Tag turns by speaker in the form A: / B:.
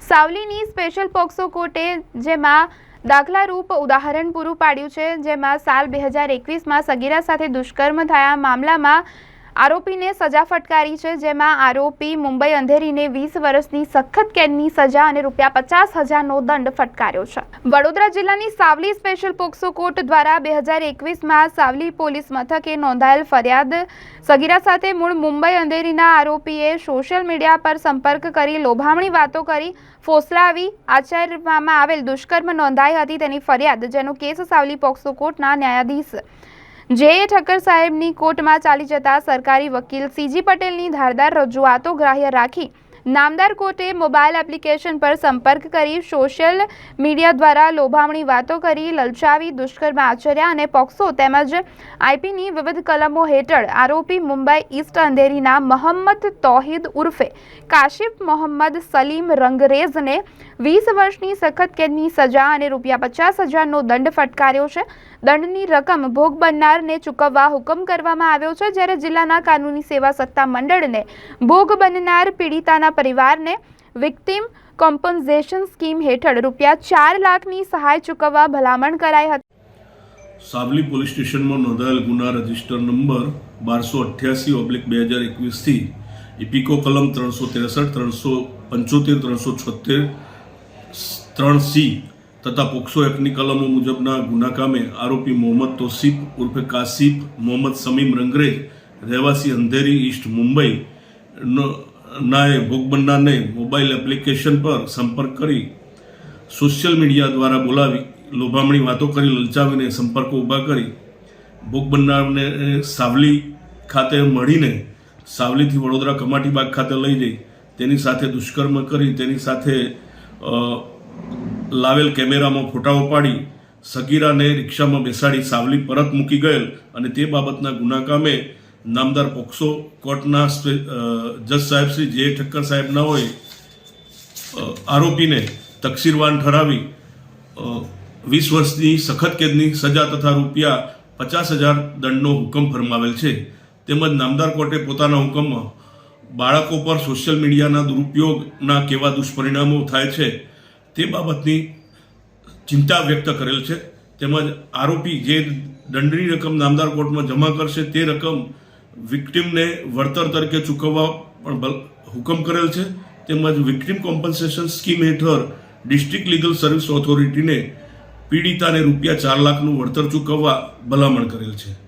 A: સાવલીની special POCSO કોર્ટે જેમાં દાખલારૂપ ઉદાહરણ પૂરું પાડ્યું છે, જેમાં સાલ બે હજાર એકવીસમાં સગીરા સાથે દુષ્કર્મ થયા મામલામાં આરોપીને સજા ફટકારી છે, જેમાં આરોપી મુંબઈ અંધેરીને વીસ વર્ષની સખત કેદની સજા અને રૂપિયા પચાસ હજારનો દંડ ફટકાર્યો છે. વડોદરા જિલ્લાની સાવલી સ્પેશિયલ પોક્સો કોર્ટ દ્વારા બે હજાર એકવીસમાં સાવલી પોલીસ મથકે નોંધાયેલ ફરિયાદ સગીરા સાથે મૂળ મુંબઈ અંધેરીના આરોપીએ સોશિયલ મીડિયા પર સંપર્ક કરી લોભામણી વાતો કરી, ફોસલાવી, આચરવામાં આવેલ દુષ્કર્મ નોંધાઈ હતી તેની ફરિયાદ, જેનો કેસ સાવલી પોક્સો કોર્ટના ન્યાયાધીશ જે એ ઠક્કર સાહેબની કોર્ટમાં ચાલી જતા સરકારી વકીલ સીજી પટેલની ધારદાર રજૂઆતો ગ્રાહ્ય રાખી નામદાર કોર્ટે મોબાઈલ એપ્લિકેશન પર સંપર્ક કરી સોશિયલ મીડિયા દ્વારા લોભામણી વાતો કરી, લલચાવી, દુષ્કર્મ આચર્યા અને પોક્સો તેમજ આઈપીની વિવિધ કલમો હેઠળ આરોપી મુંબઈ ઈસ્ટ અંધેરીના મોહમ્મદ તોહિદ ઉર્ફે કાશિફ મોહમ્મદ સલીમ રંગરેઝને વીસ વર્ષની સખત કેદની સજા અને રૂપિયા પચાસ હજારનો દંડ ફટકાર્યો છે. દંડની રકમ ભોગ બનનારને ચૂકવવા હુકમ કરવામાં આવ્યો છે. જ્યારે જિલ્લાના કાનૂની સેવા સત્તા મંડળને ભોગ બનનાર પીડિતાના પરિવારને વિક્ટિમ કોમ્પન્સેશન સ્કીમ હેઠળ રૂપિયા ચાર લાખની સહાય ચૂકવવા ભલામણ કરાઈ હતી.
B: સાવલી પોલીસ સ્ટેશનમાં નોંધાયેલ ગુના રજિસ્ટર નંબર બારસો અઠ્યાસી ઓબ્લિક બે હજાર એકવીસથી ઇપિકો કલમ ત્રણસો ત્રેસઠ, ત્રણસો પંચોતેર, ત્રણસો છોતેર ત્રણ સી તથા પોક્સો એફની કલમો મુજબના ગુના કામે આરોપી મોહમ્મદ તોસીફ ઉર્ફે કાસિફ, મોહમ્મદ સમીમ રંગરેજ રહેવાસી અંધેરી, ઈસ્ટ મુંબઈ, નો નાએ ભોગ બનનારને મોબાઈલ એપ્લિકેશન પર સંપર્ક કરી સોશિયલ મીડિયા દ્વારા બોલાવી, લોભામણી વાતો કરી, લલચાવીને સંપર્કો ઊભા કરી. ભોગ સાવલી ખાતે મળીને સાવલીથી વડોદરા કમાટીબાગ ખાતે લઈ જઈ, તેની સાથે દુષ્કર્મ કરી, તેની સાથે લાવેલ કેમેરામાં ફોટાઓ પાડી, સગીરાને રિક્ષામાં બેસાડી સાવલી પરત મૂકી ગયેલ અને તે બાબતના ગુના કામે નામદાર પોક્સો કોર્ટના જજ સાહેબ શ્રી જે ઠક્કર સાહેબના હોય આરોપીને તકસીરવાન ઠરાવી વીસ વર્ષની સખત કેદની સજા તથા રૂપિયા પચાસ હજાર દંડનો હુકમ ફરમાવેલ છે. તેમજ નામદાર કોર્ટે પોતાના હુકમમાં બાળકો પર સોશિયલ મીડિયાના દુરુપયોગના કેવા દુષ્પરિણામો થાય છે તે બાબતની ચિંતા વ્યક્ત કરેલ છે. તેમજ આરોપી જે દંડની રકમ નામદાર કોર્ટમાં જમા કરશે તે રકમ વિક્ટિમને વળતર તરીકે ચૂકવવા પણ હુકમ કરેલ છે. તેમજ વિક્ટિમ કોમ્પન્સેશન સ્કીમ હેઠળ ડિસ્ટ્રિક્ટ લીગલ સર્વિસ ઓથોરિટીને પીડિતાને રૂપિયા ચાર લાખનું વળતર ચૂકવવા ભલામણ કરેલ છે.